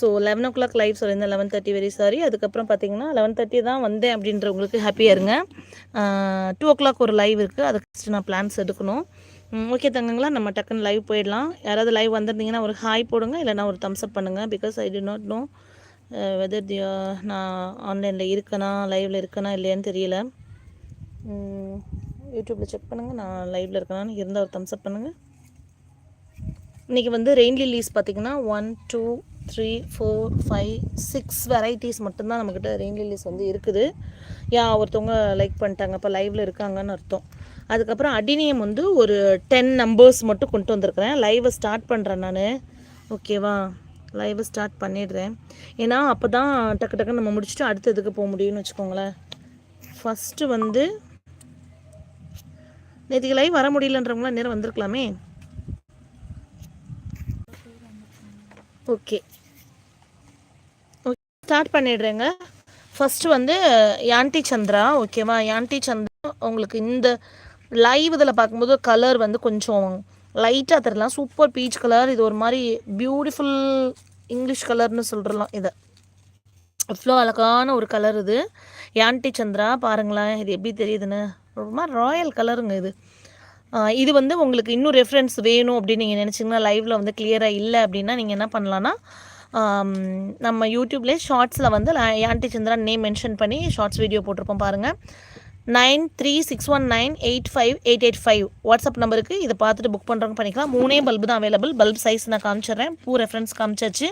So eleven o'clock live சொல்லியிருந்தேன் eleven thirty very sorry அதுக்கப்புறம் பார்த்தீங்கன்னா லெவன் தேர்ட்டி தான் வந்தேன் அப்படின்றவங்களுக்கு ஹாப்பியாக இருங்க. டூ ஓ கிளாக் ஒரு லைவ் இருக்குது அதுக்கு ஃபஸ்ட்டு நான் பிளான்ஸ் எடுக்கணும். ஓகே தங்கங்களா நம்ம டக்குன்னு லைவ் போயிடலாம். யாராவது லைவ் வந்திருந்தீங்கன்னா ஒரு ஹாய் போடுங்க இல்லைனா ஒரு தம்ஸ் அப் பண்ணுங்கள் because I do not know whether the நான் ஆன்லைனில் இருக்கேனா லைவில் இருக்கேனா இல்லையான்னு தெரியல. யூடியூப்பில் செக் பண்ணுங்கள் நான் லைவில் இருக்கேனான்னு இருந்தால் ஒரு தம்ஸ் அப் பண்ணுங்கள் இன்றைக்கி வந்து ரெயின் லில்லீஸ் பார்த்திங்கன்னா one two three four five six varieties மட்டும்தான் நம்மக்கிட்ட ரெயின் லில்லிஸ் வந்து இருக்குது. யா ஒருத்தவங்க லைக் பண்ணிட்டாங்க. இப்போ லைவில் இருக்காங்கன்னு அர்த்தம். அதுக்கப்புறம் அடினியம் வந்து ஒரு டென் நம்பர்ஸ் மட்டும் கொண்டு வந்திருக்கிறேன். லைவை ஸ்டார்ட் பண்ணுறேன் நான். ஓகேவா லைவை ஸ்டார்ட் பண்ணிடுறேன். ஏன்னா அப்போ தான் டக்கு டக்குன்னு நம்ம முடிச்சுட்டு அடுத்த இதுக்கு போக முடியும்னு வச்சுக்கோங்களேன். ஃபஸ்ட்டு வந்து நேற்றுக்கு லைவ் வர முடியலன்றவங்களாம் நேரம் வந்திருக்கலாமே. ஓகே. ஓகே ஸ்டார்ட் பண்ணிடுறேங்க. ஃபஸ்ட்டு வந்து யான்டி சந்திரா ஓகேவா யான்டி சந்திரா உங்களுக்கு இந்த லைவ் இதில் பார்க்கும்போது கலர் வந்து கொஞ்சம் லைட்டாக தரலாம். சூப்பர் பீச் கலர் இது ஒரு மாதிரி பியூட்டிஃபுல் இங்கிலீஷ் கலர்னு சொல்கிறலாம் இதை. அவ்வளோ அழகான ஒரு கலர் இது. யான்டி சந்திரா பாருங்களேன் இது எப்படி தெரியுதுன்னு? ரொம்ப மாதிரி ராயல் கலருங்க இது. இது வந்து உங்களுக்கு இன்னும் ரெஃபரன்ஸ் வேணும் அப்படின்னு நீங்கள் நினச்சிங்கன்னா லைவில் வந்து கிளியராக இல்லை அப்படின்னா நீங்கள் என்ன பண்ணலான்னா நம்ம யூடியூப்லேயே ஷார்ட்ஸில் வந்து யான்டி சந்திரா நேம் மென்ஷன் பண்ணி ஷார்ட்ஸ் வீடியோ போட்டிருப்போம் பாருங்கள் nine three six one nine eight five eight eight five WhatsApp நம்பருக்கு இதை பார்த்துட்டு புக் பண்ணுறவங்க பண்ணிக்கலாம். மூணே பல்பு தான் அவைலபிள் பல்ப் சைஸ் நான் காமிச்சிடுறேன். பூ ரெஃபரன்ஸ் காமிச்சாச்சு.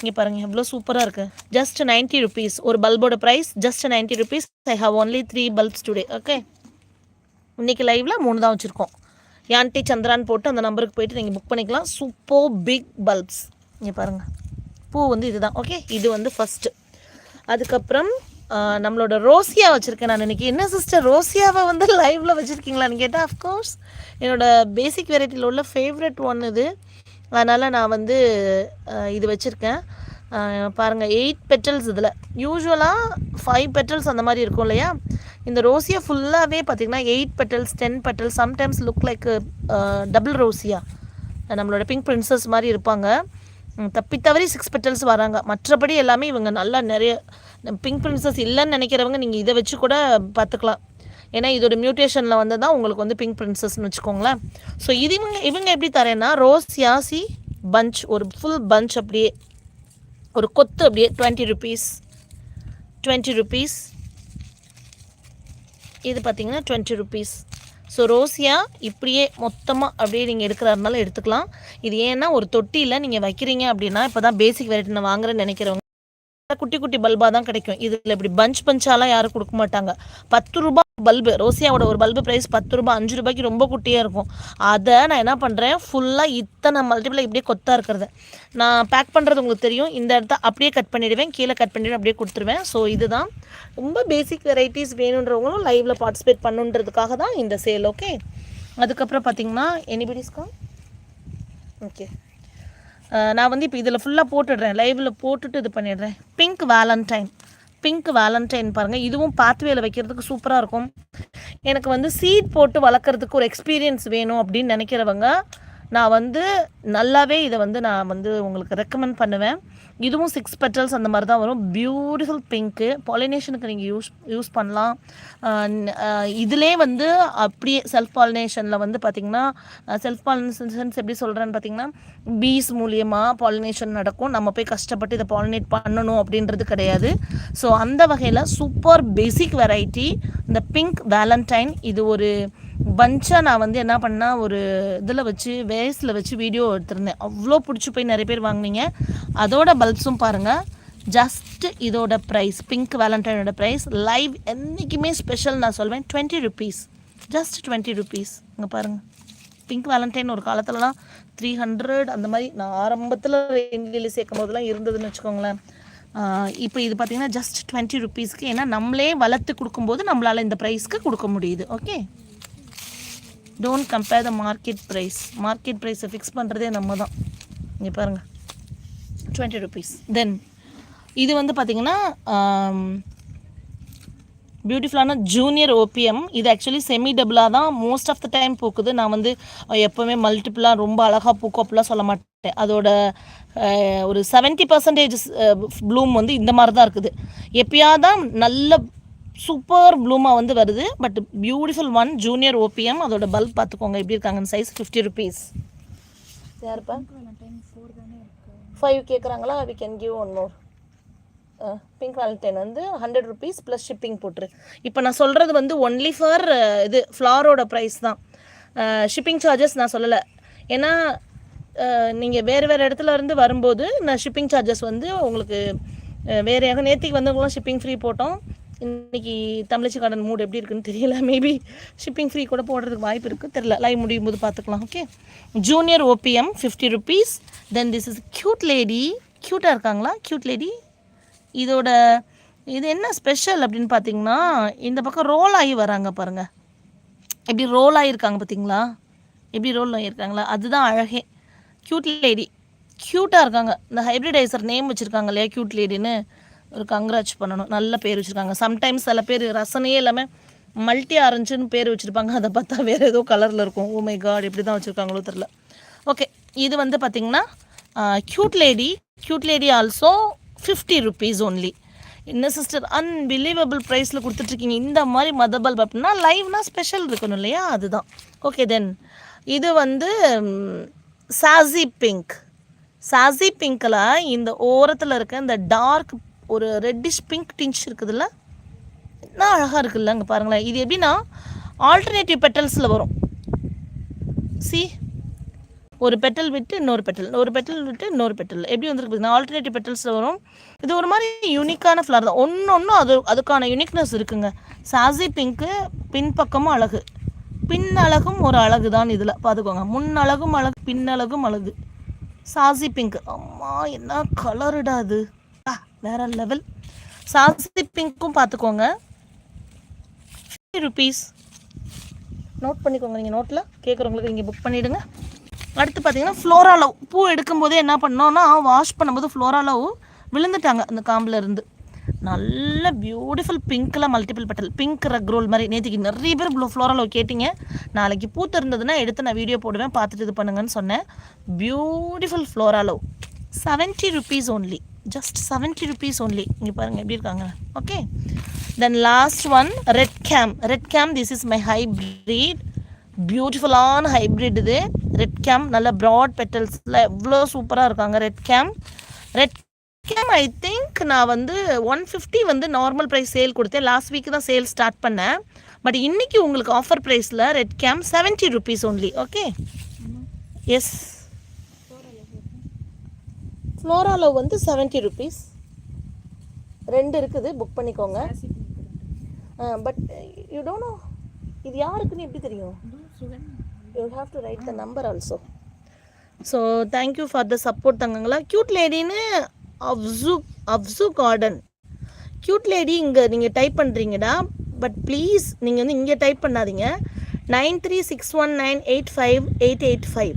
இங்கே பாருங்கள் எவ்வளோ சூப்பராக இருக்குது ஜஸ்ட் நைன்ட்டி ருபீஸ் ஒரு பல்போட price just ninety rupees I have only three bulbs today okay இன்றைக்கி லைவில் மூணு தான் வச்சுருக்கோம். யான்டி சந்திரான் போட்டு அந்த நம்பருக்கு போயிட்டு நீங்கள் புக் பண்ணிக்கலாம். சூப்பர் பிக் பல்ப்ஸ் இங்கே பாருங்கள் பூ வந்து இதுதான். ஓகே இது வந்து ஃபஸ்ட்டு அதுக்கப்புறம் நம்மளோட ரோசியா வச்சுருக்கேன் நான் இன்னைக்கு. என்ன சிஸ்டர் ரோசியாவை வந்து லைவில் வச்சுருக்கீங்களான்னு கேட்டால் அஃப்கோர்ஸ் என்னோட பேசிக் வெரைட்டியில் உள்ள ஃபேவரட் ஒன் இது. அதனால் நான் வந்து இது வச்சுருக்கேன். பாருங்கள் எயிட் பெட்டல்ஸ் இதில். யூஸ்வலாக ஃபைவ் பெட்டல்ஸ் அந்த மாதிரி இருக்கும் இல்லையா? இந்த ரோசியா ஃபுல்லாகவே பார்த்தீங்கன்னா eight petals ten petals sometimes look like double ரோசியா. நம்மளோட பிங்க் பிரின்சஸ் மாதிரி இருப்பாங்க. தப்பி தவறி சிக்ஸ் பெட்டல்ஸ் வராங்க. மற்றபடி எல்லாமே இவங்க நல்லா நிறைய பிங்க் பிரின்சஸ் இல்லைன்னு நினைக்கிறவங்க நீங்கள் இதை வச்சு கூட பார்த்துக்கலாம் ஏன்னா இதோட மியூட்டேஷனில் வந்து தான் உங்களுக்கு வந்து பிங்க் பிரின்சஸ்ன்னு வச்சுக்கோங்களேன். ஸோ இது இவங்க இவங்க எப்படி தரேன்னா ரோஸ் யாசி பஞ்ச் ஒரு ஃபுல் பஞ்ச் அப்படியே ஒரு கொத்து அப்படியே டுவெண்ட்டி ருபீஸ் டுவெண்ட்டி ருபீஸ் இது பார்த்தீங்கன்னா டுவெண்ட்டி ருபீஸ் ஸோ ரோசியா இப்படியே மொத்தமாக அப்படியே நீங்கள் எடுக்கிறா இருந்தாலும் எடுத்துக்கலாம். இது ஏன்னா ஒரு தொட்டியில் நீங்கள் வைக்கிறீங்க அப்படின்னா இப்போ தான் பேசிக் வெரைட்டி நான் வாங்குறேன்னு நினைக்கிறவங்க. குட்டி குட்டி பல்பாக தான் கிடைக்கும். இதில் இப்படி பஞ்ச் பஞ்சாலாம் யாரும் கொடுக்க மாட்டாங்க. பத்து ரூபாய் பல்பு. ரோசியாவோட ஒரு பல்பு ப்ரைஸ் பத்து ரூபாய் அஞ்சு ரூபாய்க்கு ரொம்ப குட்டியாக இருக்கும். அதை நான் என்ன பண்ணுறேன் ஃபுல்லாக இத்தனை மல்டிபிள் இப்படியே கொத்தாக இருக்கிறத. நான் பேக் பண்ணுறது உங்களுக்கு தெரியும். இந்த இடத்த அப்படியே கட் பண்ணிடுவேன். கீழே கட் பண்ணிடுவேன். அப்படியே கொடுத்துருவேன். ஸோ இதுதான். ரொம்ப பேசிக் வெரைட்டிஸ் வேணுன்றவங்களும் லைவில் பார்ட்டிசிபேட் பண்ணுன்றதுக்காக தான் இந்த சேல் ஓகே அதுக்கப்புறம் பார்த்தீங்கன்னா எனிபடிஸ்க்கா ஓகே நான் வந்து இப்போ இதில் ஃபுல்லாக போட்டுடுறேன். லைவில் போட்டுட்டு இது பண்ணிடுறேன். பிங்க் வேலண்டைன் பிங்க் வேலண்டைன் பாருங்கள் இதுவும் பாத்வேல வைக்கிறதுக்கு சூப்பராக இருக்கும். எனக்கு வந்து சீட் போட்டு வளர்க்குறதுக்கு ஒரு எக்ஸ்பீரியன்ஸ் வேணும் அப்படின்னு நினைக்கிறவங்க நான் வந்து நல்லாவே இதை வந்து நான் வந்து உங்களுக்கு ரெக்கமெண்ட் பண்ணுவேன். இதுவும் சிக்ஸ் பெட்டல்ஸ் அந்த மாதிரி தான் வரும். பியூட்டிஃபுல் பிங்க்கு பாலினேஷனுக்கு நீங்கள் யூஸ் யூஸ் பண்ணலாம். இதிலே வந்து அப்படியே செல்ஃப் பாலினேஷனில் வந்து பார்த்திங்கன்னா செல்ஃப் பாலினேஷன்ஸ் எப்படி சொல்கிறேன்னு பார்த்தீங்கன்னா பீஸ் மூலியமாக பாலினேஷன் நடக்கும். நம்ம போய் கஷ்டப்பட்டு இதை பாலினேட் பண்ணணும் அப்படின்றது கிடையாது. ஸோ அந்த வகையில் சூப்பர் பேசிக் வெரைட்டி இந்த பிங்க் வேலண்டைன் இது ஒரு பஞ்சாக நான் வந்து என்ன பண்ணால் ஒரு இதில் வச்சு வேஸில் வச்சு வீடியோ எடுத்திருந்தேன். அவ்வளோ பிடிச்சி போய் நிறைய பேர் வாங்குனீங்க. அதோட பல்ப்ஸும் பாருங்கள் ஜஸ்ட் இதோட ப்ரைஸ் பிங்க் வேலண்டைனோட ப்ரைஸ் லைவ் என்றைக்குமே ஸ்பெஷல் நான் சொல்வேன். Twenty rupees just twenty rupees இங்கே பாருங்கள் பிங்க் வேலண்டைன் ஒரு காலத்துலலாம் த்ரீ ஹண்ட்ரட் அந்த மாதிரி நான் ஆரம்பத்தில் ரெண்டில் சேர்க்கும் போதெல்லாம் இருந்ததுன்னு வச்சுக்கோங்களேன். இப்போ இது பார்த்தீங்கன்னா ஜஸ்ட் டுவெண்ட்டி ருபீஸ்க்கு ஏன்னா நம்மளே வளர்த்து கொடுக்கும்போது நம்மளால் இந்த ப்ரைஸ்க்கு கொடுக்க முடியுது. Okay don't compare the market price market ப்ரைஸை ஃபிக்ஸ் பண்ணுறதே நம்ம தான் இங்கே பாருங்கள் டுவெண்ட்டி ருபீஸ் தென் இது வந்து பார்த்திங்கன்னா பியூட்டிஃபுல்லான ஜூனியர் ஓபிஎம் இது ஆக்சுவலி செமி டபுளாக தான் மோஸ்ட் ஆஃப் த டைம் பூக்குது. நான் வந்து எப்போவுமே மல்டிப்புளாக ரொம்ப அழகாக பூக்கும் அப்படிலாம் சொல்ல மாட்டேன். அதோட ஒரு செவன்ட்டி பர்சன்டேஜ் ப்ளூம் வந்து இந்த மாதிரி தான் இருக்குது. எப்பயாவது தான் நல்ல சூப்பர் ப்ளூமாக வந்து வருது. But beautiful one junior OPM அதோட பல்ப் பார்த்துக்கோங்க எப்படி இருக்காங்கன்னு சைஸ் ஃபிஃப்டி ருபீஸ் யாருப்பா five கேட்குறாங்களா we can give one more pink Valentine வந்து ஹண்ட்ரட் ருபீஸ் ப்ளஸ் ஷிப்பிங் போட்டுரு. இப்போ நான் சொல்கிறது வந்து ஒன்லி ஃபார் இது ஃப்ளாரோட ப்ரைஸ் தான். ஷிப்பிங் சார்ஜஸ் நான் சொல்லலை. ஏன்னா நீங்கள் வேறு வேறு இடத்துல இருந்து வரும்போது நான் ஷிப்பிங் சார்ஜஸ் வந்து உங்களுக்கு வேற யாரும் நேற்றுக்கு வந்தவங்களாம் ஷிப்பிங் ஃப்ரீ போட்டோம். இன்னைக்கு தமிழச்சி கார்டன் மூட் எப்படி இருக்குன்னு தெரியல. மேபி ஷிப்பிங் ஃப்ரீ கூட போடுறதுக்கு வாய்ப்பு இருக்குது தெரியல. லைவ் முடியும் போது பார்த்துக்கலாம் okay junior OPM fifty rupees then this is cute lady க்யூட்டாக இருக்காங்களா? க்யூட் லேடி இதோட இது என்ன ஸ்பெஷல் அப்படின்னு பார்த்தீங்கன்னா இந்த பக்கம் ரோல் ஆகி வராங்க பாருங்கள் எப்படி ரோல் ஆகியிருக்காங்க பார்த்தீங்களா எப்படி ரோல் ஆகியிருக்காங்களா அதுதான் அழகே. க்யூட் லேடி க்யூட்டாக இருக்காங்க. இந்த ஹைப்ரிடைசர் நேம் வச்சுருக்காங்க இல்லையா? க்யூட் லேடின்னு ஒரு கங்க்ராச் பண்ணணும். நல்ல பேர் வச்சுருக்காங்க. சம்டைம்ஸ் சில பேர் ரசனையே இல்லாமல் மல்டி ஆரஞ்சுன்னு பேர் வச்சுருப்பாங்க. அதை பார்த்தா வேறு ஏதோ கலரில் இருக்கும். Oh ஓ மை காட் எப்படி தான் வச்சுருக்காங்களோ தெரில ஓகே இது வந்து பார்த்திங்கன்னா cute lady cute lady also fifty rupees only என்ன சிஸ்டர் அன்பிலீவபிள் ப்ரைஸில் கொடுத்துட்ருக்கீங்க இந்த மாதிரி மத பல்ப் அப்படின்னா லைவ்னால் ஸ்பெஷல் இருக்கணும் இல்லையா? அதுதான். ஓகே தென் இது வந்து சாசி பிங்க் சாசி பிங்க்கில் இந்த ஓரத்தில் இருக்க இந்த டார்க் ஒரு ரெட்டிஷ் பிங்க் டிஞ்ச் இருக்குதுல்ல? என்ன அழகாக இருக்குல்ல அங்கே பாருங்களேன். இது எப்படின்னா ஆல்டர்னேட்டிவ் பெட்டல்ஸில் வரும். சி ஒரு பெட்டல் விட்டு இன்னொரு பெட்டல் ஒரு பெட்டல் விட்டு இன்னொரு பெட்டல் எப்படி வந்துருக்கு பார்த்தீங்கன்னா ஆல்டர்னேட்டிவ் பெட்டல்ஸில் வரும். இது ஒரு மாதிரி யூனிக்கான ஃப்ளவர் தான். ஒன்று ஒன்றும் அது அதுக்கான யூனிக்னஸ் இருக்குங்க. சாசி பிங்க்கு பின்பக்கமும் அழகு. பின் அழகும் ஒரு அழகு தான் இதில். பார்த்துக்கோங்க முன் அழகும் அழகு பின் அழகும் அழகு. சாசி பிங்க் அம்மா என்ன கலருடா அது? வேற லெவல் சாசி பிங்க்கும் பார்த்துக்கோங்க ஃபிஃப்டி ருபீஸ் நோட் பண்ணிக்கோங்க நீங்கள் நோட்டில் கேட்குறவங்களுக்கு நீங்கள் புக் பண்ணிவிடுங்க அடுத்து பார்த்தீங்கன்னா ஃப்ளோரா லவ் பூ எடுக்கும்போதே என்ன பண்ணோன்னா வாஷ் பண்ணும்போது ஃப்ளோரா லவ் விழுந்துட்டாங்க அந்த காம்பில் இருந்து. நல்ல பியூட்டிஃபுல் பிங்க்கில் மல்டிபிள் பெட்டல் பிங்க் ரக் ரோல் மாதிரி. நேற்றுக்கு நிறைய பேர் ப்ளூ ஃப்ளோரா லவ் கேட்டிங்க. நாளைக்கு பூத்து இருந்ததுன்னா எடுத்து நான் வீடியோ போடுவேன். பார்த்துட்டு இது பண்ணுங்கன்னு சொன்னேன். Beautiful flora love seventy rupees only just seventy rupees only இங்கே பாருங்கள் எப்படி இருக்காங்க? Okay then last one red game red game this is my hybrid பியூட்டிஃபுல்லான ஹைப்ரிட் இது. ரெட் கேம் நல்ல ப்ராட் பெட்டல்ஸில் எவ்வளோ சூப்பராக இருக்காங்க red game red game I think நான் வந்து ஒன் ஃபிஃப்டி வந்து நார்மல் ப்ரைஸ் சேல் கொடுத்தேன். லாஸ்ட் வீக் தான் சேல் ஸ்டார்ட் பண்ணேன். பட் இன்னைக்கு உங்களுக்கு ஆஃபர் ப்ரைஸில் red game seventy rupees only okay yes ஃப்ளோராலோ வந்து செவன்ட்டி ருபீஸ் ரெண்டு இருக்குது புக் பண்ணிக்கோங்க. பட் யூ டோன்ட் நோ இது யாருக்குன்னு எப்படி தெரியும்? You have to write the number also so thank you for the support தங்கங்களா. Cute லேடின்னு அப்சு அப்சு கார்டன் க்யூட் லேடி இங்கே நீங்கள் டைப் பண்ணுறீங்கடா பட் ப்ளீஸ் நீங்கள் வந்து இங்கே டைப் பண்ணாதீங்க. Nine three six one nine eight five eight eight five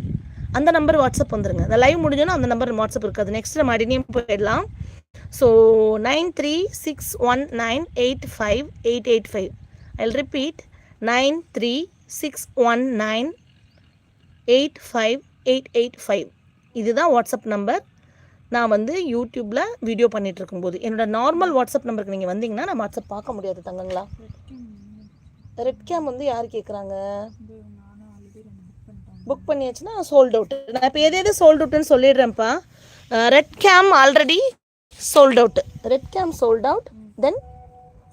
அந்த நம்பர் வாட்ஸ்அப் வந்துருங்க. அந்த லைவ் முடிஞ்சோன்னா அந்த நம்பர் வாட்ஸ்அப் இருக்காது. நெக்ஸ்ட் நம்ம அடினியம் போயிடலாம். So nine three six one nine eight five eight eight five I repeat nine three six one nine eight five eight eight five இதுதான் WhatsApp number நான் வந்து யூடியூப்பில் வீடியோ பண்ணிட்டு இருக்கும்போது என்னோட நார்மல் வாட்ஸ்அப் நம்பருக்கு நீங்கள் வந்தீங்கன்னா நான் வாட்ஸ்அப் பார்க்க முடியாது தங்கங்களா? ரெட் கேம் வந்து யார் கேட்குறாங்க புக் பண்ணியாச்சுன்னா சோல்ட் அவுட் நான் இப்போ எது எது சோல்ட் அவுட்னு சொல்லிடுறேன்ப்பா. Red game already sold out red game sold out then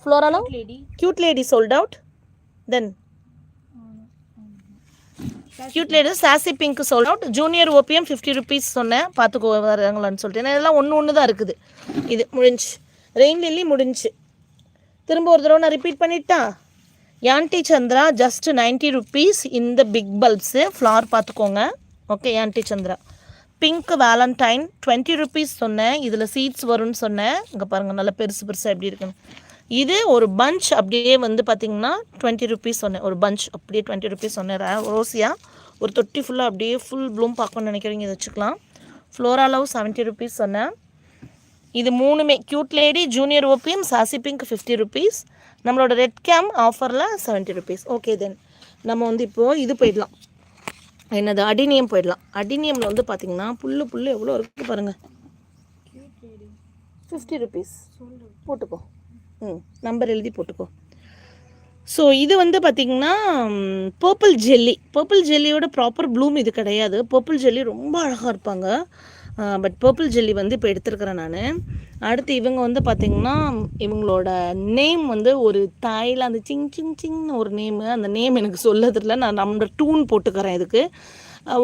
ஃப்ளோராலோ cute lady sold out then cute lady sassy pink sold out junior OPM fifty rupees சொன்னேன். பார்த்துக்கோ வராங்களான்னு சொல்லிட்டு. ஏன்னா இதெல்லாம் ஒன்று ஒன்று தான் இருக்குது. இது முடிஞ்சு. ரெயின் லில்லி முடிஞ்சு. திரும்ப ஒரு தடவை நான் ரிப்பீட் பண்ணிட்டா? யான்டி சந்திரா ஜஸ்ட் நைன்ட்டி ருபீஸ் இந்த பிக் பல்ப்ஸு ஃப்ளார் பார்த்துக்கோங்க okay யான்டி Chandra pink valentine twenty rupees சொன்னேன். இதில் சீட்ஸ் வரும்னு சொன்னேன். இங்கே பாருங்கள் நல்லா பெருசு பெருசாக எப்படி இருக்குன்னு. இது ஒரு பஞ்ச் அப்படியே வந்து பார்த்தீங்கன்னா டுவெண்ட்டி ருபீஸ் சொன்னேன். ஒரு பஞ்ச் அப்படியே டுவெண்ட்டி ருபீஸ் சொன்னேன். ரா- ரோசியா. ஒரு தொட்டி ஃபுல்லாக அப்படியே ஃபுல் ப்ளூம் பார்க்கணும்னு நினைக்கிறீங்க இதை வச்சுக்கலாம். ஃப்ளோரா லவ் செவன்ட்டி ருபீஸ் சொன்னேன். இது மூணுமே cute lady junior OPM sassy pink fifty rupees நம்மளோட ரெட் கேம் ஆஃபரில் செவன்ட்டி ருபீஸ் ஓகே தென் நம்ம வந்து இப்போது இது போயிடலாம். என்னது? அடினியம் போயிடலாம். அடினியமில் வந்து பார்த்தீங்கன்னா புல் புல் எவ்வளோ இருக்குது பாருங்கள் ஃபிஃப்டி ருபீஸ் போட்டுக்கோ. ம் நம்பர் எழுதி போட்டுக்கோ. ஸோ இது வந்து பார்த்திங்கன்னா பர்பிள் ஜெல்லி பர்பிள் ஜெல்லியோட ப்ராப்பர் ப்ளூம் இது கிடையாது. பர்பிள் ஜெல்லி ரொம்ப அழகாக இருப்பாங்க. பட் பர்பிள் ஜெல்லி வந்து இப்போ எடுத்துருக்கிறேன் நான். அடுத்து இவங்க வந்து பார்த்திங்கன்னா இவங்களோட நேம் வந்து ஒரு தாயில் அந்த சிங் சிங் சிங்னு ஒரு நேமு அந்த நேம் எனக்கு சொல்லதில்ல. நான் நம்மளோட டூன் போட்டுக்கிறேன் இதுக்கு.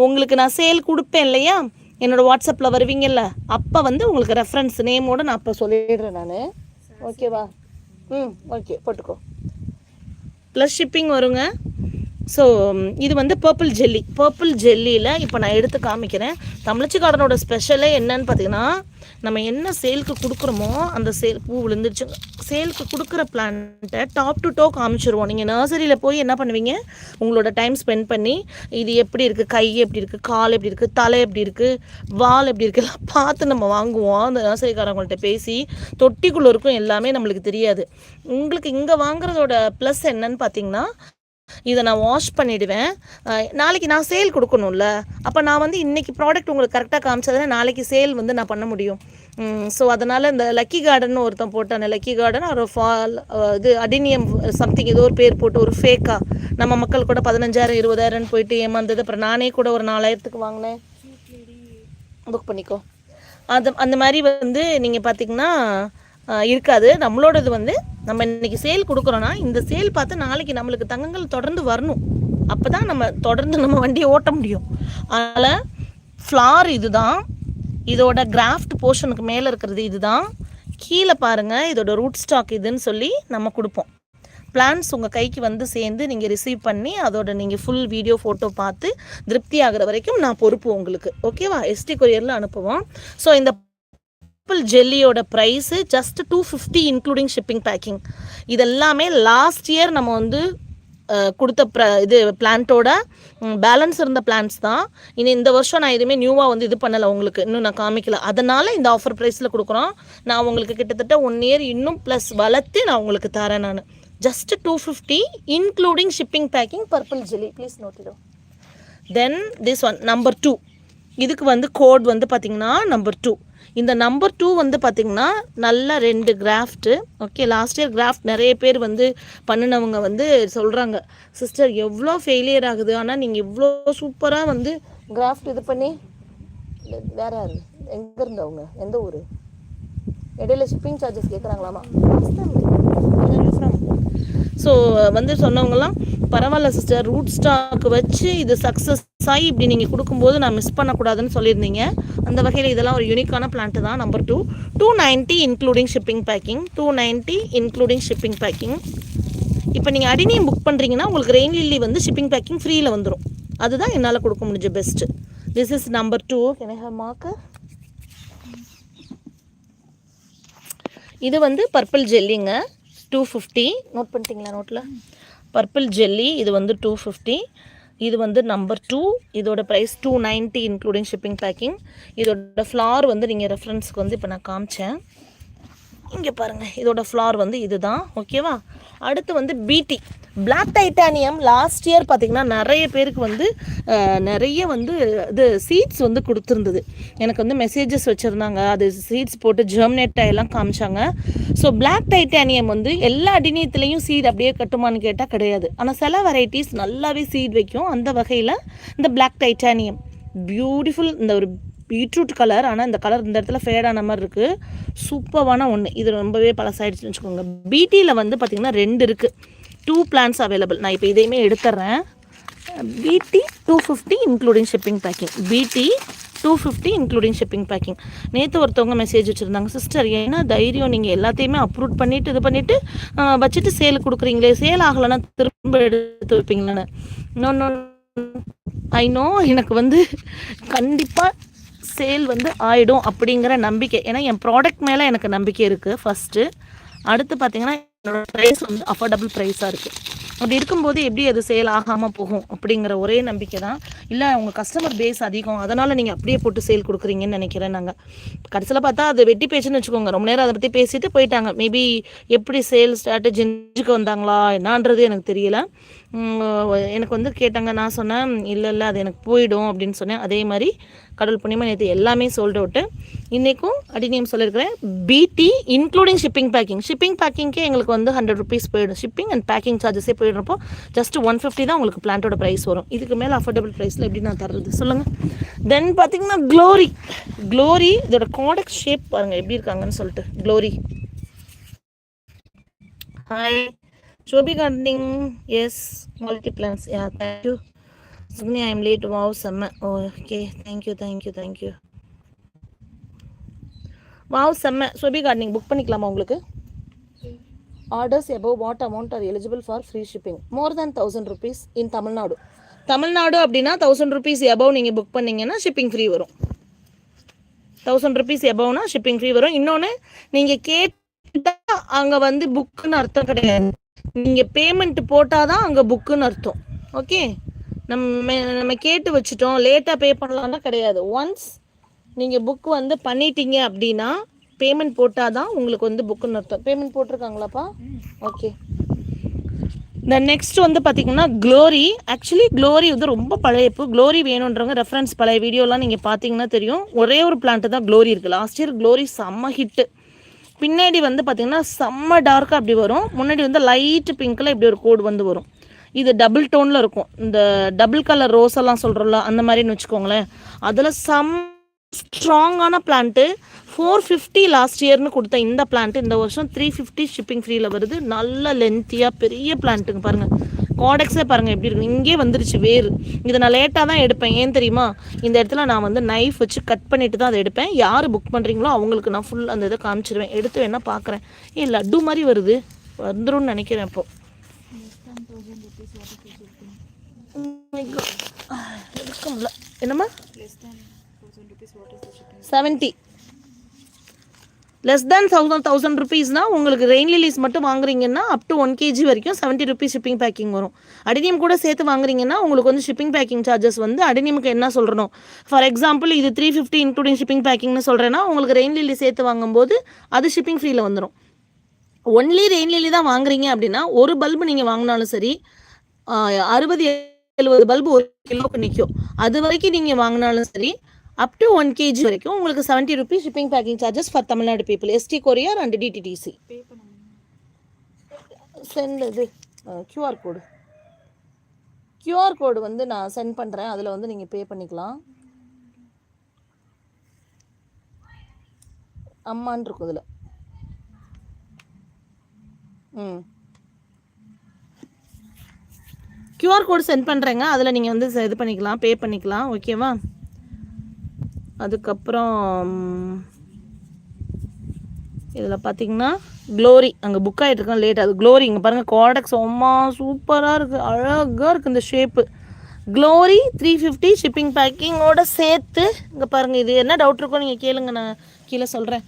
உங்களுக்கு நான் சேல் கொடுப்பேன் இல்லையா? என்னோடய வாட்ஸ்அப்பில் வருவீங்கல்ல? அப்போ வந்து உங்களுக்கு ரெஃபரன்ஸ் நேமோட நான் அப்போ சொல்லிடுறேன் நான். ஓகேவா ம் ஓகே போட்டுக்கோ. ப்ளஸ் ஷிப்பிங் வருங்க. ஸோ um, இது வந்து பர்பிள் ஜெல்லி பர்பிள் ஜெல்லியில் இப்போ நான் எடுத்து காமிக்கிறேன். தமிழ்ச்சி கார்டனோட ஸ்பெஷலே என்னன்னு பார்த்தீங்கன்னா நம்ம என்ன சேலுக்கு கொடுக்குறோமோ அந்த சேல் பூ விழுந்துருச்சு. சேலுக்கு கொடுக்குற பிளான்ட்டை டாப் டு டோ காமிச்சிருவோம். நீங்கள் நர்சரியில் போய் என்ன பண்ணுவீங்க? உங்களோட டைம் ஸ்பெண்ட் பண்ணி இது எப்படி இருக்குது கை எப்படி இருக்குது கால் எப்படி இருக்குது தலை எப்படி இருக்குது வால் எப்படி இருக்குது எல்லாம் பார்த்து நம்ம வாங்குவோம். அந்த நர்சரிக்காரங்கள்ட்ட பேசி தொட்டிக்குள்ளே இருக்கும் எல்லாமே நம்மளுக்கு தெரியாது. உங்களுக்கு இங்கே வாங்குறதோட ப்ளஸ் என்னன்னு பார்த்தீங்கன்னா இதை நான் வாஷ் பண்ணிடுவேன். நாளைக்கு நான் சேல் கொடுக்கணும்ல. அப்போ நான் வந்து இன்றைக்கி ப்ராடக்ட் உங்களுக்கு கரெக்டாக காமிச்சதுன்னா நாளைக்கு சேல் வந்து நான் பண்ண முடியும். ஸோ அதனால் இந்த லக்கி கார்டன் ஒருத்தன் போட்டான லக்கி கார்டன் ஒரு ஃபால் இது அடினியம் சம்திங் ஏதோ ஒரு பேர் போட்டு ஒரு ஃபேக்காக நம்ம மக்கள் கூட பதினஞ்சாயிரம் இருபதாயிரம்னு போயிட்டு ஏமாந்தது. அப்புறம் நானே கூட ஒரு நாலாயிரத்துக்கு வாங்கினேன். புக் பண்ணிக்கோ. அது அந்த மாதிரி வந்து நீங்கள் பார்த்தீங்கன்னா இருக்காது. நம்மளோடது வந்து நம்ம இன்னைக்கு சேல் கொடுக்குறோன்னா இந்த சேல் பார்த்து நாளைக்கு நம்மளுக்கு தங்கங்கள் தொடர்ந்து வரணும். அப்போ தான் நம்ம தொடர்ந்து நம்ம வண்டியை ஓட்ட முடியும். அதனால் ஃப்ளார் இதுதான். இதோட கிராஃப்ட் போர்ஷனுக்கு மேலே இருக்கிறது இதுதான். கீழே பாருங்கள் இதோட ரூட் ஸ்டாக் இதுன்னு சொல்லி நம்ம கொடுப்போம். பிளான்ஸ் உங்கள் கைக்கு வந்து சேர்ந்து நீங்கள் ரிசீவ் பண்ணி அதோட நீங்கள் ஃபுல் வீடியோ ஃபோட்டோ பார்த்து திருப்தி ஆகிற வரைக்கும் நான் பொறுப்பு உங்களுக்கு. ஓகேவா எஸ்டி கொரியரில் அனுப்புவோம். ஸோ இந்த purple ஜெல்லியோட price just two fifty including shipping packing இதெல்லாமே லாஸ்ட் இயர் நம்ம வந்து கொடுத்த ப்ர இது பிளான்ட்டோட பேலன்ஸ் இருந்த பிளான்ஸ் தான். இனி இந்த வருஷம் நான் எதுவுமே நியூவாக வந்து இது பண்ணலை உங்களுக்கு. இன்னும் நான் காமிக்கல. அதனால் இந்த ஆஃபர் ப்ரைஸில் கொடுக்குறோம். நான் உங்களுக்கு கிட்டத்தட்ட ஒன் இயர் இன்னும் ப்ளஸ் வளர்த்து நான் உங்களுக்கு தரேன் நான். Just two fifty including shipping packing purple jelly please நோட்டிடும் then this one number two இதுக்கு வந்து கோட் வந்து பார்த்திங்கன்னா நம்பர் டூ இந்த நம்பர் டூ வந்து பார்த்திங்கன்னா நல்ல ரெண்டு graft okay last year graft நிறைய பேர் வந்து பண்ணினவங்க வந்து சொல்கிறாங்க சிஸ்டர் எவ்வளோ ஃபெயிலியர் ஆகுது? ஆனால் நீங்கள் இவ்வளோ சூப்பராக வந்து கிராஃப்ட் இது பண்ணி வேற யாரு? எங்கே இருந்தவங்க எந்த ஊர்? இடையில ஷிப்பிங் சார்ஜஸ் கேட்குறாங்களாமா ஸோ வந்து சொன்னவங்கலாம் பரவாயில்ல சிஸ்டர் ரூட் ஸ்டாக் வச்சு இது சக்ஸஸ் ஆகி இப்படி நீங்கள் கொடுக்கும்போது நான் மிஸ் பண்ணக்கூடாதுன்னு சொல்லியிருந்தீங்க. அந்த வகையில் இதெல்லாம் ஒரு யூனிக்கான பிளான்ட் தான் number two two ninety including shipping packing two ninety including shipping packing இப்போ நீங்கள் அடினியம் புக் பண்ணுறீங்கன்னா உங்களுக்கு ரெயின் லில்லி வந்து ஷிப்பிங் பேக்கிங் ஃப்ரீயில் வந்துடும் அதுதான் என்னால் கொடுக்க முடிஞ்ச best this is number two can I have marker இது வந்து பர்பிள் ஜெல்லிங்க டூ ஃபிஃப்டி நோட் பண்ணிட்டீங்களா நோட்டில் பர்பிள் ஜெல்லி இது வந்து டூ ஃபிஃப்டி இது வந்து நம்பர் டூ இதோட price two ninety including shipping packing இதோட ஃப்ளார் வந்து நீங்கள் ரெஃபரன்ஸ்க்கு வந்து இப்போ நான் காமிச்சேன். இங்கே பாருங்கள் இதோட ஃப்ளார் வந்து இதுதான் ஓகேவா அடுத்து வந்து பிடி பிளாக் டைட்டானியம் லாஸ்ட் இயர் பார்த்திங்கன்னா நிறைய பேருக்கு வந்து நிறைய வந்து இது சீட்ஸ் வந்து கொடுத்துருந்தது. எனக்கு வந்து மெசேஜஸ் வச்சுருந்தாங்க. அது சீட்ஸ் போட்டு ஜெர்மினேட் எல்லாம் காமிச்சாங்க. ஸோ பிளாக் டைட்டானியம் வந்து எல்லா அடிநியத்துலேயும் சீட் அப்படியே கட்டுமான்னு கேட்டால் கிடையாது. ஆனால் சில வெரைட்டிஸ் நல்லாவே சீட் வைக்கும். அந்த வகையில் இந்த பிளாக் டைட்டானியம் பியூட்டிஃபுல் இந்த ஒரு பீட்ரூட் கலர் ஆனால் இந்த கலர் இந்த இடத்துல ஃபேடான மாதிரி இருக்குது சூப்பரான ஒன்று இது ரொம்பவே பழசாயிடுச்சுன்னு வச்சுக்கோங்க. பீட்டியில் வந்து பார்த்திங்கன்னா ரெண்டு இருக்குது டூ பிளான்ஸ் அவைலபிள் நான் இப்போ இதையுமே எடுத்துட்றேன் பிடி two fifty including shipping packing பிடி two fifty including shipping packing நேற்று ஒருத்தவங்க மெசேஜ் வச்சுருந்தாங்க சிஸ்டர் ஏன்னா தைரியம்? நீங்கள் எல்லாத்தையுமே அப்ரூவ் பண்ணிவிட்டு இது பண்ணிவிட்டு வச்சுட்டு சேல் கொடுக்குறீங்களே. சேல் ஆகலைன்னா திரும்ப எடுத்து வைப்பீங்களான்னு? நோ நோ ஐ நோ எனக்கு வந்து கண்டிப்பாக சேல் வந்து ஆகிடும் அப்படிங்கிற நம்பிக்கை. ஏன்னா என் ப்ராடக்ட் மேலே எனக்கு நம்பிக்கை இருக்குது ஃபஸ்ட்டு அடுத்து பார்த்தீங்கன்னா என்னோட ப்ரைஸ் வந்து அஃபோர்டபுள் ப்ரைஸாக இருக்குது அப்படி இருக்கும்போது எப்படி அது சேல் ஆகாமல் போகும் அப்படிங்கிற ஒரே நம்பிக்கை தான். இல்லை உங்கள் கஸ்டமர் பேஸ் அதிகம். அதனால் நீங்கள் அப்படியே போட்டு சேல் கொடுக்குறீங்கன்னு நினைக்கிறேன் நாங்கள் கடைசியில் பார்த்தா அது வெட்டி பேச்சுன்னு வச்சுக்கோங்க. ரொம்ப நேரம் அதை பற்றி பேசிட்டு போயிட்டாங்க. மேபி எப்படி சேல் ஸ்ட்ராட்டஜிக்கு வந்தாங்களா என்னான்றது எனக்கு தெரியல. எனக்கு வந்து கேட்டாங்க நான் சொன்னேன் இல்லை இல்லை அது எனக்கு போயிடும் அப்படின்னு சொன்னேன். அதே மாதிரி கடவுள் புண்ணியமாக நேற்று எல்லாமே சோல்ட் அவுட்டு இன்றைக்கும் அடிநியம் சொல்லியிருக்கிறேன். பிடி இன்க்ளூடிங் ஷிப்பிங் பேக்கிங் ஷிப்பிங் பேக்கிங்க்கே எங்களுக்கு வந்து ஹண்ட்ரட் ருபீஸ் போயிடும். ஷிப்பிங் அண்ட் பேக்கிங் சார்ஜஸே போயிடுறப்போ ஜஸ்ட் ஒன் ஃபிஃப்டி தான் உங்களுக்கு பிளான்ட்டோட ப்ரைஸ் வரும். இதுக்கு மேலே அஃபோர்டபுள் ப்ரைஸில் எப்படி நான் தர்றது? சொல்லுங்கள் தென் பார்த்தீங்கன்னா க்ளோரி க்ளோரி இதோட காடக்ட் ஷேப் பாருங்கள் எப்படி இருக்காங்கன்னு சொல்லிட்டு. Glory hi Shobi gardening yes quality plants yeah thank you சுக்னி I am late wow செம்ம okay thank you thank you thank you wow செம்ம சோபி கார்டனிங் புக் பண்ணிக்கலாமா உங்களுக்கு? Orders above what amount are eligible for free shipping more than thousand rupees in Tamil Nadu Tamil Nadu அப்படின்னா thousand rupees above நீங்கள் book பண்ணிங்கன்னா shipping free வரும். Thousand rupees எபவ்னா shipping free வரும். இன்னொன்று நீங்கள் கேட்டால் அங்கே வந்து புக்குன்னு அர்த்தம் கிடையாது. நீங்கள் பேமெண்ட் போட்டால் தான் அங்கே புக்குன்னு அர்த்தம். ஓகே நம்ம நம்ம கேட்டு வச்சுட்டோம். லேட்டாக பே பண்ணலாம்னா கிடையாது. ஒன்ஸ் நீங்கள் புக் வந்து பண்ணிட்டீங்க அப்படின்னா பேமெண்ட் போட்டால் தான் உங்களுக்கு வந்து புக்குன்னு அர்த்தம். பேமெண்ட் போட்டிருக்காங்களாப்பா? ஓகே இந்த நெக்ஸ்ட் வந்து பார்த்தீங்கன்னா க்ளோரி ஆக்சுவலி க்ளோரி வந்து ரொம்ப பழைய இப்போ க்ளோரி வேணுன்றவங்க ரெஃபரன்ஸ் பழைய வீடியோலாம் நீங்கள் பார்த்தீங்கன்னா தெரியும். ஒரே ஒரு பிளான்ட்டு தான் க்ளோரி இருக்குது லாஸ்ட் இயர் க்ளோரி செம்ம ஹிட்டு பின்னாடி வந்து பார்த்தீங்கன்னா செம்ம டார்க்காக அப்படி வரும். முன்னாடி வந்து லைட் பிங்க்கில் இப்படி ஒரு கோடு வந்து வரும். இது டபுள் டோனில் இருக்கும். இந்த டபுள் கலர் ரோஸ் எல்லாம் சொல்கிறோம்ல அந்த மாதிரின்னு வச்சுக்கோங்களேன். அதில் சம் ஸ்ட்ராங்கான பிளான்ட்டு ஃபோர் ஃபிஃப்டி லாஸ்ட் இயர்னு கொடுத்த இந்த பிளான்ட்டு இந்த வருஷம் த்ரீ ஃபிஃப்டி ஷிப்பிங் ஃப்ரீயில் வருது. நல்ல லென்த்தியாக பெரிய பிளான்ட்டுங்க பாருங்கள் காடெக்ஸே பாருங்கள் எப்படி இருக்கு. இங்கே வந்துருச்சு வேறு. இதை நான் லேட்டாக தான் எடுப்பேன். ஏன் தெரியுமா? இந்த இடத்துல நான் வந்து நைஃப் வச்சு கட் பண்ணிட்டு தான் அதை எடுப்பேன். யார் புக் பண்ணுறீங்களோ அவங்களுக்கு நான் ஃபுல் அந்த இதை காமிச்சிருவேன். எடுத்து வேணால் பார்க்குறேன். ஏ லட்டு மாதிரி வருது. வந்துடும் நினைக்கிறேன் இப்போ. Oh என்னம்மா? Seventy less than thousand thousand ருபீஸ்னால் உங்களுக்கு ரெயின் லிலீஸ் மட்டும் வாங்குறீங்கன்னா அப் டு ஒன் கேஜி வரைக்கும் செவன்ட்டி ருபீஸ் ஷிப்பிங் பேக்கிங் வரும். அடினியம் கூட சேர்த்து வாங்குறீங்கன்னா உங்களுக்கு வந்து ஷிப்பிங் பேக்கிங் சார்ஜஸ் வந்து அடினியமுக்கு என்ன சொல்கிறோம் ஃபார் எக்ஸாம்பிள் இது த்ரீ ஃபிஃப்டி இன்க்ளூடிங் ஷிப்பிங் பேக்கிங்னு சொல்கிறேன்னா உங்களுக்கு ரெயின் லிலி சேர்த்து வாங்கும்போது அது ஷிப்பிங் ஃப்ரீயில் வந்துடும் ஒன்லி ரெயின் லிலி தான் வாங்குறீங்க அப்படின்னா ஒரு பல்பு நீங்கள் வாங்கினாலும் சரி அறுபது எழுபது பல்பு ஒரு கிலோக்கு நிற்கும் அது வரைக்கும் நீங்கள் வாங்கினாலும் சரி அப் டு ஒன் கேஜி வரைக்கும் உங்களுக்கு seventy rupees shipping packing charges for Tamil Nadu people ST courier and DTDC send இது கியூஆர் கோடு கியூஆர் கோடு வந்து நான் சென்ட் பண்ணுறேன் அதில் வந்து நீங்கள் பே பண்ணிக்கலாம். அம்மான் இருக்கும் இதில் ம். கியூஆர் கோடு சென்ட் பண்ணுறேங்க அதில் நீங்கள் வந்து இது பண்ணிக்கலாம் பே பண்ணிக்கலாம். ஓகேவா அதுக்கப்புறம் இதில் பார்த்தீங்கன்னா க்ளோரி அங்கே புக் ஆகிட்டு இருக்கோம் லேட் அது க்ளோரி இங்கே பாருங்கள் கோடக்ஸ் அம்மா சூப்பராக இருக்குது அழகாக இருக்குது இந்த shape glory three fifty shipping பேக்கிங்கோட சேர்த்து இங்கே பாருங்கள் இது என்ன டவுட் இருக்கோ நீங்கள் கேளுங்க நான் கீழே சொல்கிறேன்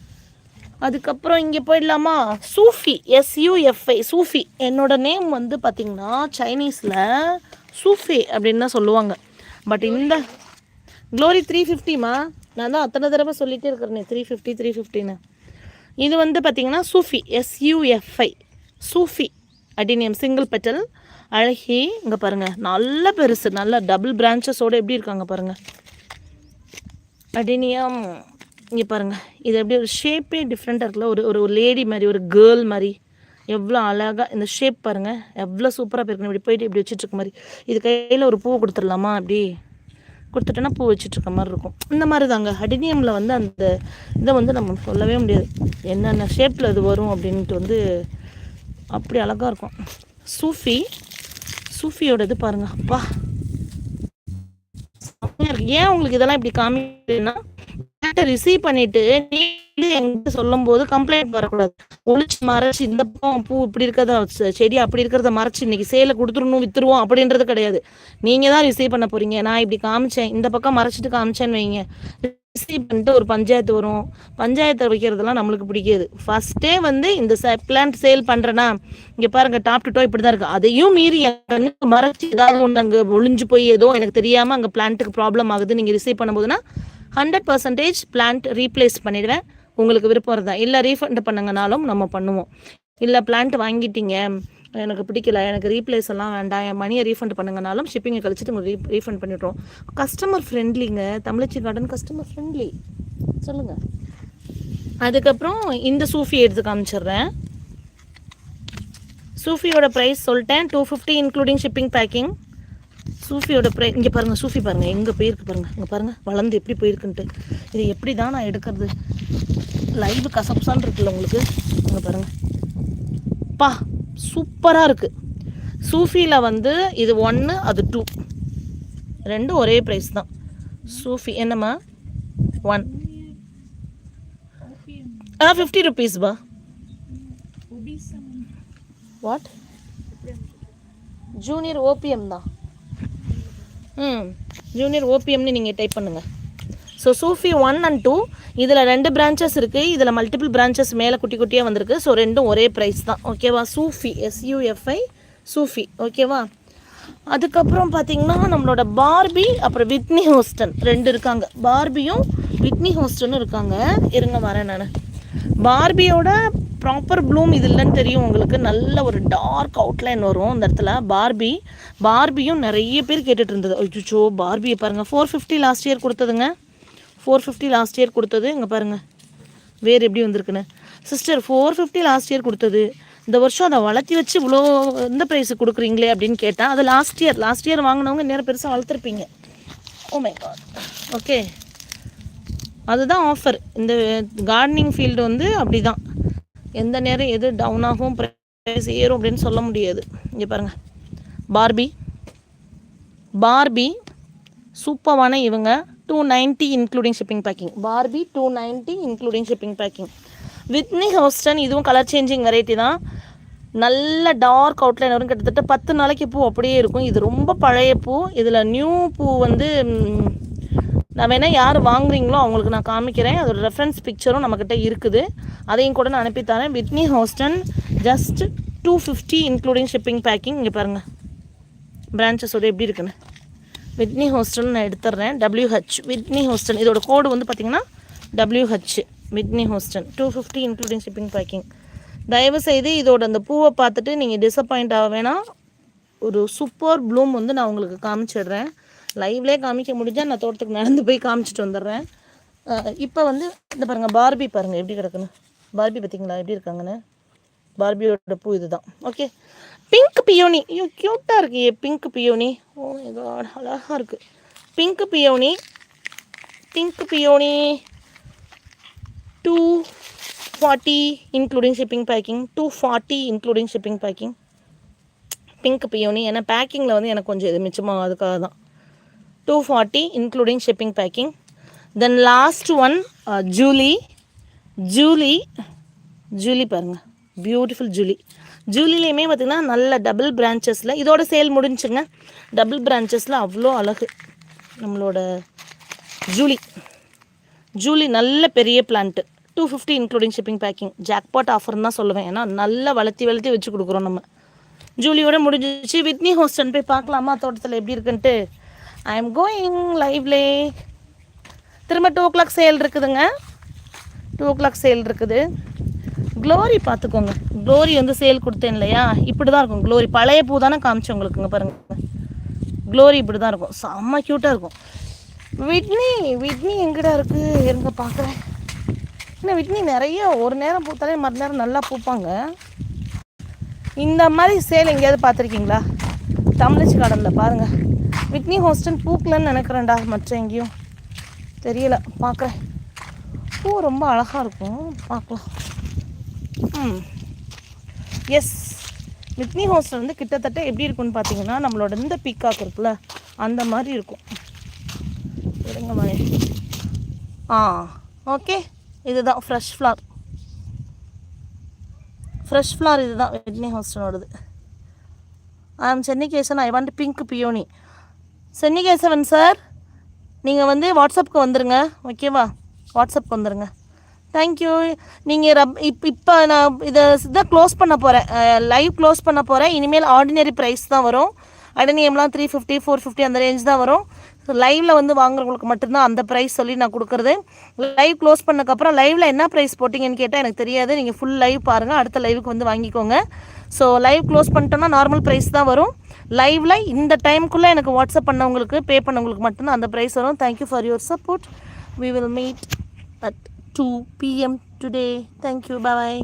அதுக்கப்புறம் இங்கே போயிடலாமா? சூஃபி எஸ்யூஎஃப்ஐ சூஃபி என்னோட நேம் வந்து பார்த்திங்கன்னா சைனீஸில் சூஃபி அப்படின்னு தான் சொல்லுவாங்க. பட் இந்த க்ளோரி த்ரீ ஃபிஃப்டிமா நான் தான் அத்தனை தடவை சொல்லிகிட்டே இருக்கிறேனே த்ரீ ஃபிஃப்டி த்ரீ ஃபிஃப்டின்னு இது வந்து பார்த்திங்கன்னா Sufi S U F I Sufi adenium single petal அழகி இங்கே பாருங்கள் நல்ல பெருசு நல்ல டபுள் பிரான்ச்சஸோடு எப்படி இருக்காங்க பாருங்கள் அடினியம் இங்கே பாருங்கள் இது எப்படி ஒரு ஷேப்பே டிஃப்ரெண்ட்டாக இருக்குல்ல ஒரு ஒரு லேடி மாதிரி ஒரு கேர்ள் மாதிரி. எவ்வளோ அழகாக இந்த ஷேப் பாருங்கள் எவ்வளோ சூப்பராக போயிருக்கணும் இப்படி போயிட்டு இப்படி வச்சுட்டு இருக்க மாதிரி. இது கையில் ஒரு பூ கொடுத்துடலாமா அப்படி? கொடுத்துட்டோன்னா பூ வச்சுட்ருக்க மாதிரி இருக்கும். இந்த மாதிரி தாங்க அடினியமில் வந்து அந்த இதை வந்து நம்ம சொல்லவே முடியாது. என்னென்ன ஷேப்பில் இது வரும் அப்படின்ட்டு வந்து அப்படி அழகாக இருக்கும். சூஃபி சூஃபியோட இது பாருங்க. அப்பா. ஏன் உங்களுக்கு இதெல்லாம் இப்படி காமிக்குதுன்னா ரிசீவ் பண்ணிட்டு நீங்களும் எங்கிட்ட சொல்லும் போது கம்ப்ளைண்ட் வரக்கூடாது. ஒழிச்சு மறைச்சு இந்த பக்கம் பூ இப்படி இருக்கிறத செடி அப்படி இருக்கிறத மறைச்சு இன்னைக்கு சேல கொடுத்துடணும் வித்துருவோம் அப்படின்றது கிடையாது. நீங்க தான் ரிசீவ் பண்ண போறீங்க. நான் இப்படி காமிச்சேன் இந்த பக்கம் மறைச்சிட்டு காமிச்சேன்னு வைங்க. ரிசீவ் பண்ணிட்டு ஒரு பஞ்சாயத்து வரும். பஞ்சாயத்தை வைக்கிறதெல்லாம் நம்மளுக்கு பிடிக்காது. ஃபர்ஸ்டே வந்து இந்த பிளான்ட் சேல் பண்ணுறேன்னா இங்கே பாருங்க டாப் டு டோ இப்படி தான் அதையும் மீறி கண்ணுக்கு மறைச்சி ஏதாவது ஒன்று அங்கே ஒளிஞ்சு போய் ஏதோ எனக்கு தெரியாமல் அங்கே பிளான்ட்டுக்கு ப்ராப்ளம் ஆகுது நீங்கள் ரிசீவ் பண்ணும்போதுன்னா ஹண்ட்ரட் பர்சன்டேஜ் பிளான்ட் ரீப்ளேஸ் பண்ணிடுவேன். உங்களுக்கு விருப்பம் இருந்தால் இல்லை ரீஃபண்ட் பண்ணுங்கனாலும் நம்ம பண்ணுவோம். இல்லை பிளான்ட் வாங்கிட்டீங்க. எனக்கு பிடிக்கல. எனக்கு ரீப்ளேஸ் எல்லாம் வேண்டாம். என் மணியை ரீஃபண்ட் பண்ணுங்கனாலும் ஷிப்பிங்கை கழிச்சிட்டு உங்களுக்கு ரீ ரீஃபண்ட் பண்ணிடுறோம். கஸ்டமர் ஃப்ரெண்ட்லிங்க தமிழச்சி கார்டன் கஸ்டமர் ஃப்ரெண்ட்லி சொல்லுங்கள் அதுக்கப்புறம் இந்த சூஃபி எடுத்து காமிச்சிடுறேன். சூஃபியோட ப்ரைஸ் சொல்லிட்டேன். Two fifty including shipping packing சூஃபியோட fry இங்கே பாருங்கள் சூஃபி பாருங்கள் எங்கே போயிருக்கு பாருங்கள் இங்கே பாருங்கள் வளர்ந்து எப்படி போயிருக்குன்ட்டு. இது எப்படி தான் நான் எடுக்கிறது? லைவ் கசப்சான் இருக்குல்ல உங்களுக்கு? இங்கே பாருங்கள் பா சூப்பராக இருக்குது சூஃபியில் வந்து இது ஒன்று அது டூ ரெண்டும் ஒரே ப்ரைஸ் தான். சூஃபி என்னம்மா? ஒன் ஆ ஃபிஃப்டி ருபீஸ் பா. வாட் ஜூனியர் ஓபிஎம் தான். ம் ஜூனியர் ஓபிஎம்னு நீங்கள் டைப் பண்ணுங்கள் so Sufi one and two இதில் ரெண்டு பிரான்ச்சஸ் இருக்குது இதில் மல்டிபிள் பிரான்ச்சஸ் மேலே குட்டி குட்டியாக வந்திருக்கு. ஸோ ரெண்டும் ஒரே ப்ரைஸ் தான். ஓகேவா சூஃபி எஸ்யூஎஃப்ஐ சூஃபி ஓகேவா அதுக்கப்புறம் பார்த்தீங்கன்னா நம்மளோட பார்பி அப்புறம் விட்னி ஹோஸ்டன் ரெண்டு இருக்காங்க. பார்பியும் விட்னி ஹோஸ்டனும் இருக்காங்க. இருங்க வரேன் நான். பார்பியோட ப்ராப்பர் ப்ளூம் இது இல்லைன்னு தெரியும். உங்களுக்கு நல்ல ஒரு டார்க் அவுட்லைன் வரும் அந்த இடத்துல. பார்பி பார்பியும் நிறைய பேர் கேட்டுட்டு இருந்தது. அச்சோ பார்பியை பாருங்கள் ஃபோர் ஃபிஃப்டி லாஸ்ட் இயர் கொடுத்ததுங்க. ஃபோர் ஃபிஃப்டி லாஸ்ட் இயர் கொடுத்தது. இங்கே பாருங்கள் வேறு எப்படி வந்திருக்குன்னு. Sister four fifty last year கொடுத்தது. இந்த வருஷம் அதை வளர்த்தி வச்சு இவ்வளோ இந்த ப்ரைஸு கொடுக்குறீங்களே அப்படின்னு கேட்டேன் அது லாஸ்ட் இயர் லாஸ்ட் இயர் வாங்கினவங்க நேரம் பெருசாக வளர்த்துருப்பீங்க. Oh oh my God okay அதுதான் ஆஃபர் இந்த கார்டனிங் ஃபீல்டு வந்து அப்படி தான் எந்த நேரம் எது டவுன் ஆகும் ப்ரைஸ் ஏறும் அப்படின்னு சொல்ல முடியாது. இங்கே பாருங்கள் பார்பி பார்பி சூப்பரான இவங்க. Two ninety including shipping packing Barbie two ninety including shipping packing Whitney Houston இதுவும் கலர் சேஞ்சிங் வெரைட்டி தான். நல்ல டார்க் அவுட்லைன் வரும். கிட்டத்தட்ட பத்து நாளைக்கு பூ அப்படியே இருக்கும். இது ரொம்ப பழைய பூ. இதில் நியூ பூ வந்து நான் வேணால் யார் வாங்குறீங்களோ அவங்களுக்கு நான் காமிக்கிறேன். அதோட ரெஃபரன்ஸ் பிக்சரும் நம்மக்கிட்ட இருக்குது. அதையும் கூட நான் அனுப்பித்தரேன் Whitney Houston just two fifty including shipping packing இங்கே பாருங்கள் பிரான்ச்சஸோட எப்படி இருக்குன்னு. விட்னி ஹோஸ்டல் நான் எடுத்துடுறேன் டபிள்யூஹெச் விட்னி ஹோஸ்டன் இதோட கோடு வந்து பார்த்தீங்கன்னா W H Whitney Houston two fifty including shipping packing தயவுசெய்து இதோட அந்த பூவை பார்த்துட்டு நீங்கள் டிசப்பாயிண்ட் ஆக வேணாம். ஒரு சூப்பர் ப்ளூம் வந்து நான் உங்களுக்கு காமிச்சிடுறேன். லைவ்லேயே காமிக்க முடிஞ்சால் நான் தோட்டத்துக்கு நடந்து போய் காமிச்சிட்டு வந்துடுறேன். இப்போ வந்து இந்த பாருங்கள் பார்பி பாருங்கள் எப்படி கிடக்குன்னு. பார்பி பார்த்தீங்களா எப்படி இருக்காங்கன்னு. பார்பியோட பூ இதுதான். ஓகே பிங்க் பியோனி ஐயோ க்யூட்டாக இருக்கு பிங்க் பியோனி ஓ ஏதோ அழகாக இருக்குது pink peony pink peony two forty including shipping packing two forty including shipping packing pink peony ஏன்னா பேக்கிங்கில் வந்து எனக்கு கொஞ்சம் இது மிச்சமாக அதுக்காக தான் two forty including shipping packing then last one Julie Julie Julie பாருங்கள் பியூட்டிஃபுல் ஜூலி ஜூலிலையுமே பார்த்திங்கன்னா நல்ல டபுள் பிரான்ச்சஸில் இதோட சேல் முடிஞ்சுங்க டபுள் பிரான்ச்சஸில் அவ்வளோ அழகு. நம்மளோட ஜூலி ஜூலி நல்ல பெரிய plant two fifty including shipping packing jackpot ஆஃபர்னு தான் சொல்லுவேன். ஏன்னா நல்லா வளர்த்தி வளர்த்தி வச்சு கொடுக்குறோம் நம்ம. ஜூலியோட முடிஞ்சிச்சு. வித்னி ஹோஸ்டன் போய் பார்க்கலாமா? தோட்டத்தில் எப்படி இருக்குன்ட்டு. ஐ எம் கோயிங் லைவ்லே திரும்ப டூ ஓ கிளாக் சேல் இருக்குதுங்க. டூ ஓ கிளாக் சேல் இருக்குது. க்ளோரி பார்த்துக்கோங்க. க்ளோரி வந்து சேல் கொடுத்தேன் இல்லையா? இப்படி தான் இருக்கும். க்ளோரி பழைய பூ தானே காமிச்சு உங்களுக்குங்க பாருங்கள் க்ளோரி இப்படி தான் இருக்கும். செம்ம க்யூட்டாக இருக்கும். விட்னி விட்னி எங்கடா இருக்குது இருங்க பார்க்குறேன் என்ன விட்னி நிறைய ஒரு நேரம் பூத்தாலே மறுநேரம் நல்லா பூப்பாங்க. இந்த மாதிரி சேல் எங்கேயாவது பார்த்துருக்கீங்களா? தமிழச்சி கார்டனில் பாருங்கள் விக்னி ஹோஸ்டல் பூக்கலன்னு நினைக்கிறேன்டா மற்ற எங்கேயும் தெரியல பார்க்குறேன். பூ ரொம்ப அழகாக இருக்கும் பார்க்கலாம். ம். எஸ் விட்னி ஹோஸ்டல் வந்து கிட்டத்தட்ட எப்படி இருக்கும்னு பார்த்தீங்கன்னா நம்மளோட இந்த பீக்காக் இருக்குல்ல அந்த மாதிரி இருக்கும். விடுங்க மாதிரி ஆ ஓகே. இதுதான் ஃப்ரெஷ் ஃப்ளார் ஃப்ரெஷ் ஃப்ளார் இதுதான் Whitney ஹோஸ்டலோடது I am Chennikesan I want pink peony Chennikesavan sir நீங்கள் வந்து வாட்ஸ்அப்புக்கு வந்துடுங்க ஓகேவா? வாட்ஸ்அப்புக்கு வந்துடுங்க தேங்க்யூ நீங்கள் ரப் இப் இப்போ நான் இதை இதான் க்ளோஸ் பண்ண போகிறேன் லைவ் க்ளோஸ் பண்ண போகிறேன் இனிமேல் ஆர்டினரி ப்ரைஸ் தான் வரும். அடனியம்லாம் த்ரீ ஃபிஃப்டி ஃபோர் ஃபிஃப்டி அந்த ரேஞ்ச் தான் வரும். ஸோ லைவில் வந்து வாங்குறவங்களுக்கு மட்டும்தான் அந்த ப்ரைஸ் சொல்லி நான் கொடுக்குறது. லைவ் க்ளோஸ் பண்ணக்கப்புறம் லைவில் என்ன ப்ரைஸ் போட்டிங்கன்னு கேட்டால் எனக்கு தெரியாது. நீங்கள் ஃபுல் லைவ் பாருங்கள் அடுத்த லைவுக்கு வந்து வாங்கிக்கோங்க. ஸோ லைவ் க்ளோஸ் பண்ணிட்டோம்னா நார்மல் ப்ரைஸ் தான் வரும். லைவில் இந்த டைமுக்குள்ளே எனக்கு வாட்ஸ்அப் பண்ணவங்களுக்கு பே பண்ணவங்களுக்கு மட்டும்தான் அந்த ப்ரைஸ் வரும். Thank you for your support we will meet at two PM today thank you bye